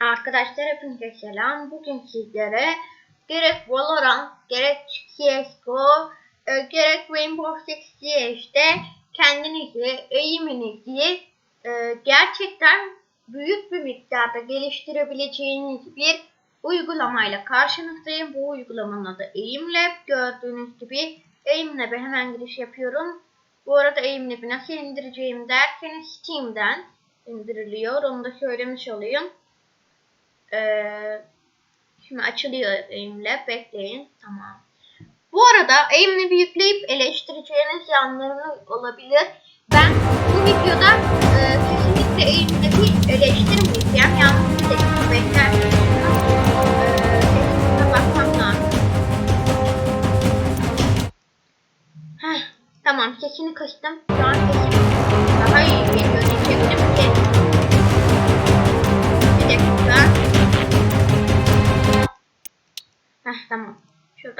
Arkadaşlar hepinize selam. Bugün sizlere gerek Valorant, gerek CSGO, e, gerek Rainbow Six Siege'de kendinizi, eğiminizi e, gerçekten büyük bir miktarda geliştirebileceğiniz bir uygulamayla karşınızdayım. Bu uygulamanın adı Aimlab. Gördüğünüz gibi Aimlab'e hemen giriş yapıyorum. Bu arada Aimlab'i nasıl indireceğim derseniz Steam'den indiriliyor. Onu da söylemiş olayım. Ee, şimdi açılıyor Aimlab. Bekleyin. Tamam. Bu arada Aimlab'i yükleyip eleştireceğiniz yanları olabilir. Ben bu videoda e, kesinlikle Aimlab'i eleştirmeyeceğim.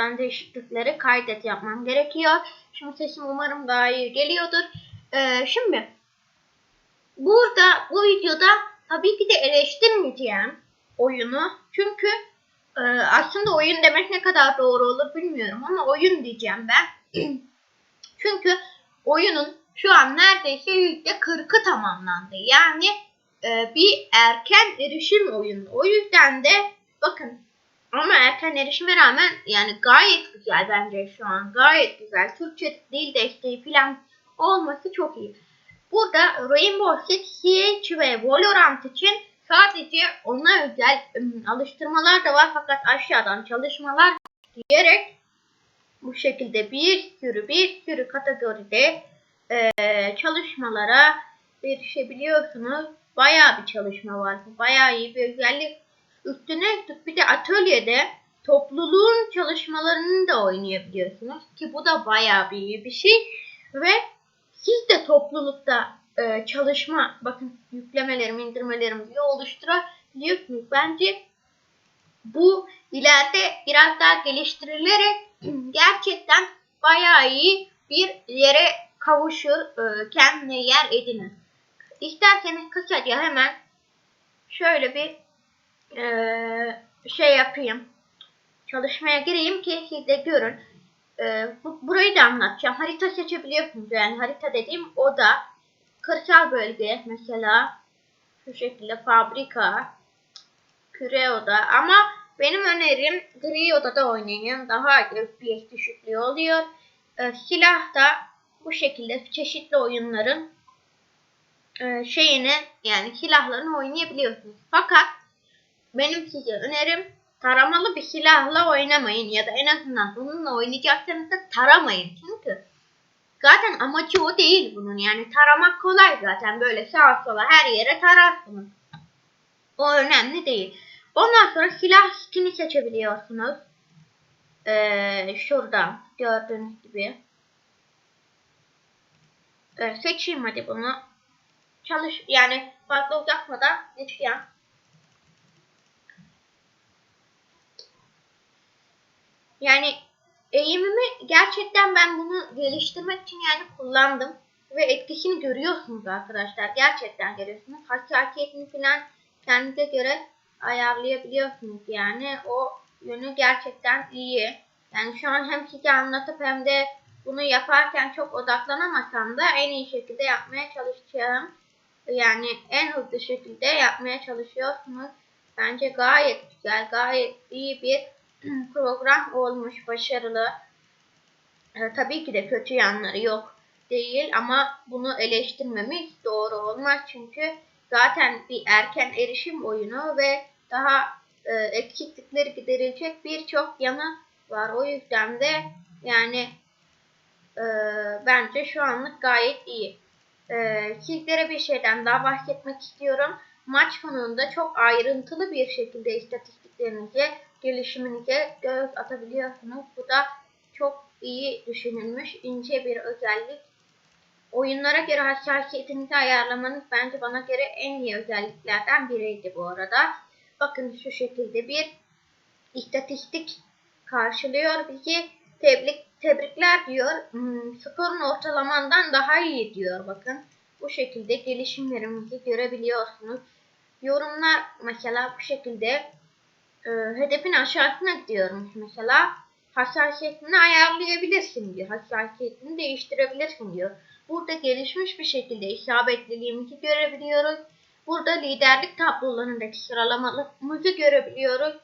Şuradan değişiklikleri kaydet yapmam gerekiyor. Şimdi sesim umarım daha iyi geliyordur. Ee, şimdi burada bu videoda tabii ki de eleştirmeyeceğim oyunu. Çünkü e, aslında oyun demek ne kadar doğru olur bilmiyorum ama oyun diyeceğim ben. Çünkü oyunun şu an neredeyse %40'ı tamamlandı. Yani e, bir erken erişim oyunu. O yüzden de bakın ama erken erişime rağmen yani gayet güzel bence şu an. Gayet güzel. Türkçe dil desteği falan olması çok iyi. Burada Rainbow Six Siege ve Valorant için sadece ona özel alıştırmalar da var fakat aşağıdan çalışmalar diyerek bu şekilde bir sürü bir sürü kategoride eee, çalışmalara erişebiliyorsunuz. Bayağı bir çalışma var. Bayağı iyi bir özellik. Üstüne üstlük bir de atölyede topluluğun çalışmalarını da oynayabiliyorsunuz. Ki bu da bayağı bir iyi bir şey. Ve siz de toplulukta e, çalışma, bakın yüklemelerimi, indirmelerimi oluşturabiliyorsunuz. Bence bu ileride biraz daha geliştirilerek gerçekten bayağı iyi bir yere kavuşur, e, kendine yer edinir. İsterseniz kısaca hemen şöyle bir şey yapayım. Çalışmaya gireyim ki siz de görün. E, bu, burayı da anlatacağım. Harita seçebiliyorsunuz. Yani harita dediğim oda. Kırsal bölge mesela. Şu şekilde fabrika. Küre oda. Ama benim önerim gri odada oynayın. Daha FPS düşüklüğü oluyor. E, silah da bu şekilde çeşitli oyunların e, şeyini yani silahlarını oynayabiliyorsunuz. Fakat benim size önerim taramalı bir silahla oynamayın ya da en azından bununla oynayacaksanız da taramayın. Çünkü zaten amacı o değil bunun. Yani taramak kolay zaten böyle sağa sola her yere tararsınız. O önemli değil. Ondan sonra silah skin'i seçebiliyorsunuz. Ee, şuradan gördüğünüz gibi. Ee, seçeyim hadi bunu. Çalış yani fazla uzatmadan geçeceğim. Yani eğimimi gerçekten ben bunu geliştirmek için yani kullandım. Ve etkisini görüyorsunuz arkadaşlar. Gerçekten görüyorsunuz. Hassasiyetini falan kendinize göre ayarlayabiliyorsunuz. Yani o yönü gerçekten iyi. Yani şu an hem size anlatıp hem de bunu yaparken çok odaklanamasam da en iyi şekilde yapmaya çalışacağım. Yani en hızlı şekilde yapmaya çalışıyorsunuz. Bence gayet güzel, gayet iyi bir program olmuş, başarılı. Ee, tabii ki de kötü yanları yok değil ama bunu eleştirmemiz doğru olmaz çünkü zaten bir erken erişim oyunu ve daha e, eksiklikleri giderilecek birçok yanı var. O yüzden de yani e, bence şu anlık gayet iyi. E, sizlere bir şeyden daha bahsetmek istiyorum. Maç sonunda çok ayrıntılı bir şekilde istatistiklerinize, gelişiminize göz atabiliyorsunuz. Bu da çok iyi düşünülmüş, ince bir özellik. Oyunlara göre hassasiyetinizi ayarlamanız bence bana göre en iyi özelliklerden biriydi bu arada. Bakın şu şekilde bir istatistik karşılıyor bizi. Tebrik, tebrikler diyor. Hmm, skorun ortalamandan daha iyi diyor bakın. Bu şekilde gelişimlerimizi görebiliyorsunuz. yorumlar mesela bu şekilde e, hedefin aşağısına gidiyorum mesela hassasiyetini ayarlayabilirsin diyor. Hassasiyetini değiştirebilirsin diyor. Burada gelişmiş bir şekilde isabetliliğimizi görebiliyoruz. Burada liderlik tablolarındaki sıralamamızı görebiliyoruz.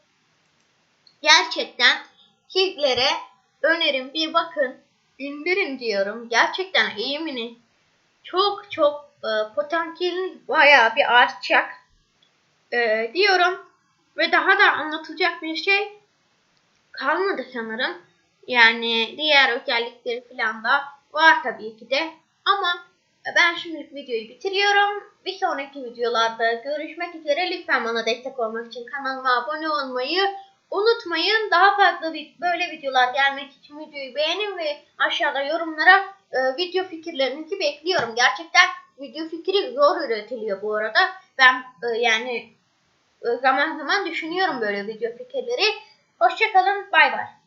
Gerçekten sizlere önerim bir bakın indirin diyorum. Gerçekten eğimini çok çok e, potansiyeliniz bayağı bir artacak e, diyorum. Ve daha da anlatılacak bir şey kalmadı sanırım. Yani diğer özellikleri falan da var tabii ki de. Ama ben şimdilik videoyu bitiriyorum. Bir sonraki videolarda görüşmek üzere. Lütfen bana destek olmak için kanalıma abone olmayı unutmayın. Daha fazla böyle videolar gelmek için videoyu beğenin ve aşağıda yorumlara e, video fikirlerinizi bekliyorum. Gerçekten video fikri zor üretiliyor bu arada. Ben e, yani zaman zaman düşünüyorum böyle video fikirleri. Hoşçakalın. Bay bay.